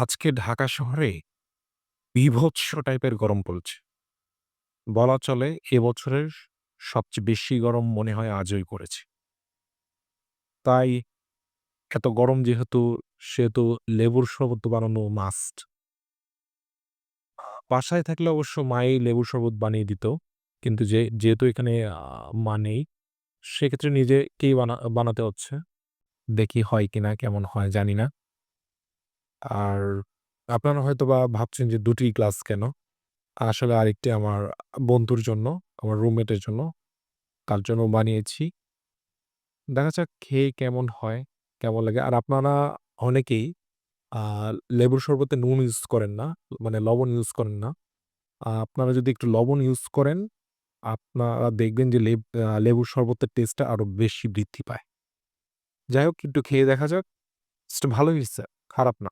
আজকে ঢাকা শহরে বীভৎস টাইপের গরম পড়ছে। বলা চলে এবছরের সবচেয়ে বেশি গরম মনে হয় আজই পড়েছে। তাই এত গরম যেহেতু, সেহেতু লেবুর শরবত বানানো মাস্ট। বাসায় থাকলে অবশ্য মাই লেবুর শরবত বানিয়ে দিত। কিন্তু যে যেহেতু এখানে মা নেই, সেক্ষেত্রে নিজেকেই বানা বানাতে হচ্ছে। দেখি হয় কিনা, কেমন হয় জানি না। আর আপনারা হয়তোবা ভাবছেন যে ২ টি গ্লাস কেন? আসলে আরেকটি আমার বন্ধুর জন্য, আমার রুমমেটের জন্য। তার জন্য বানিয়েছি। দেখা যাক খেয়ে কেমন হয়, কেমন লাগে। আর আপনারা অনেকেই লেবুর শরবতে নুন ইউজ করেন না, মানে লবণ ইউজ করেন না। আপনারা যদি একটু লবণ ইউজ করেন, আপনারা দেখবেন যে লেব লেবুর শরবতের টেস্টটা আরও বেশি বৃদ্ধি পায়। যাই হোক একটু খেয়ে দেখা যাক। ভালোই হইছে, খারাপ না।